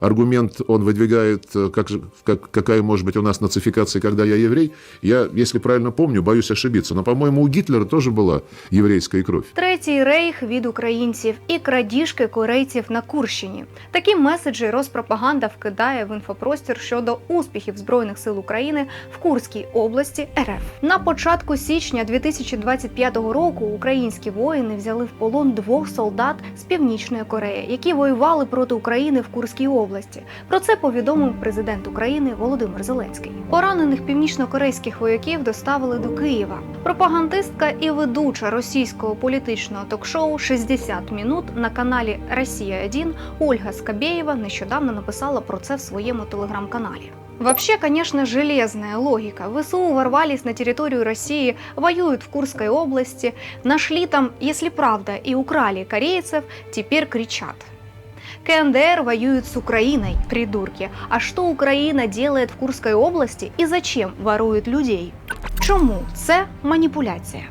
аргумент он выдвигает, э, как, же- как- какая может быть у нас нацификация, когда я еврей. Я, если правильно помню, боюсь ошибиться, но, по-моему, у Гитлера тоже была еврейская кровь. Третій рейх від українців і крадіжки корейців на Курщині. Такі меседжі Роспропаганда вкидає в інфопростір щодо успіхів збройних сил України в Курській області РФ. На початку січня 2025 року українські воїни взяли в полон двох солдат з північної Кореї, які воювали проти України в Курській області. Про це повідомив президент України Володимир Зеленський. Поранених північнокорейських вояків доставили до Києва. Пропагандистка і ведуча російського політичного ток-шоу «60 минут на каналі Росія 1 Ольга Скабєєва нещодавно написала про це в своєму телеграм-каналі. Вообще, конечно, железная логика. ВСУ ворвались на территорию России, воюют в Курской области, нашли там, если правда, и украли корейцев, теперь кричат. КНДР воюет с Украиной, придурки. А что Украина делает в Курской области и зачем ворует людей? Чому це маніпуляція?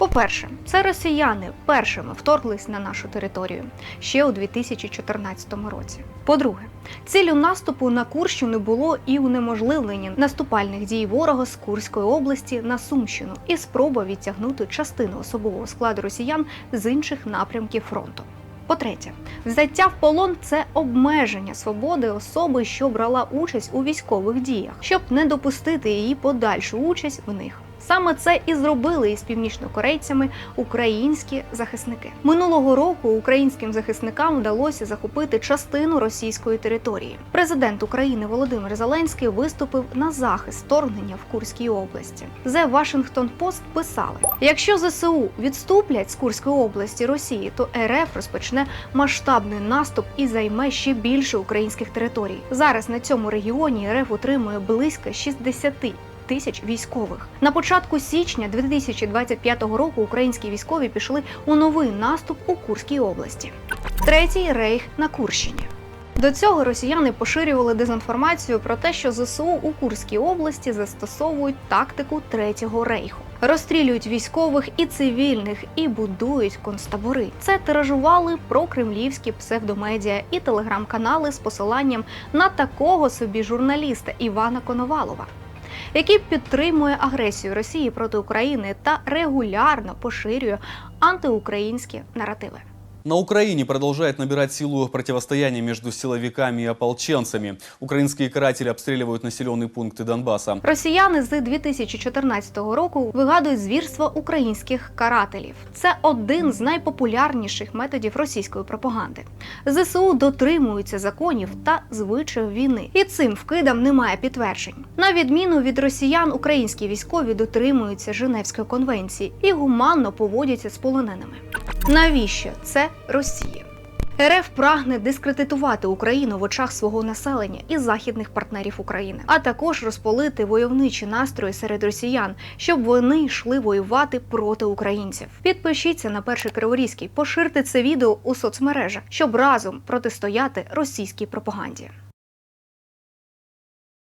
По-перше, це росіяни першими вторглись на нашу територію ще у 2014 році. По-друге, ціллю наступу на Курщину було і унеможливлення наступальних дій ворога з Курської області на Сумщину і спроба відтягнути частину особового складу росіян з інших напрямків фронту. По-третє, взяття в полон це обмеження свободи особи, що брала участь у військових діях, щоб не допустити її подальшу участь в них. Саме це і зробили із північнокорейцями українські захисники. Минулого року українським захисникам вдалося захопити частину російської території. Президент України Володимир Зеленський виступив на захист вторгнення в Курській області. The Washington Post писали: якщо ЗСУ відступлять з Курської області Росії, то РФ розпочне масштабний наступ і займе ще більше українських територій. Зараз на цьому регіоні РФ утримує близько 60 тисяч військових. На початку січня 2025 року українські військові пішли у новий наступ у Курській області. Третій рейх на Курщині. До цього росіяни поширювали дезінформацію про те, що ЗСУ у Курській області застосовують тактику третього рейху. Розстрілюють військових і цивільних і будують концтабори. Це тиражували прокремлівські псевдомедіа і телеграм-канали з посиланням на такого собі журналіста Івана Коновалова який підтримує агресію Росії проти України та регулярно поширює антиукраїнські наративи. На Украине продолжает набирать силу противостояние между силовиками и ополченцами. Украинские каратели обстреливают населенные пункты Донбасса. Росіяни з 2014 року вигадують звірства українських карателів. Це один з найпопулярніших методів російської пропаганди. ЗСУ дотримуються законів та звичаїв війни, і цим вкидам немає підтверджень. На відміну від росіян, українські військові дотримуються Женевської конвенції і гуманно поводяться з полоненими. Навіщо це Росії? РФ прагне дискредитувати Україну в очах свого населення і західних партнерів України, а також розполити войовничі настрої серед росіян, щоб вони йшли воювати проти українців. Підпишіться на перший Криворізький, поширте це відео у соцмережах, щоб разом протистояти російській пропаганді.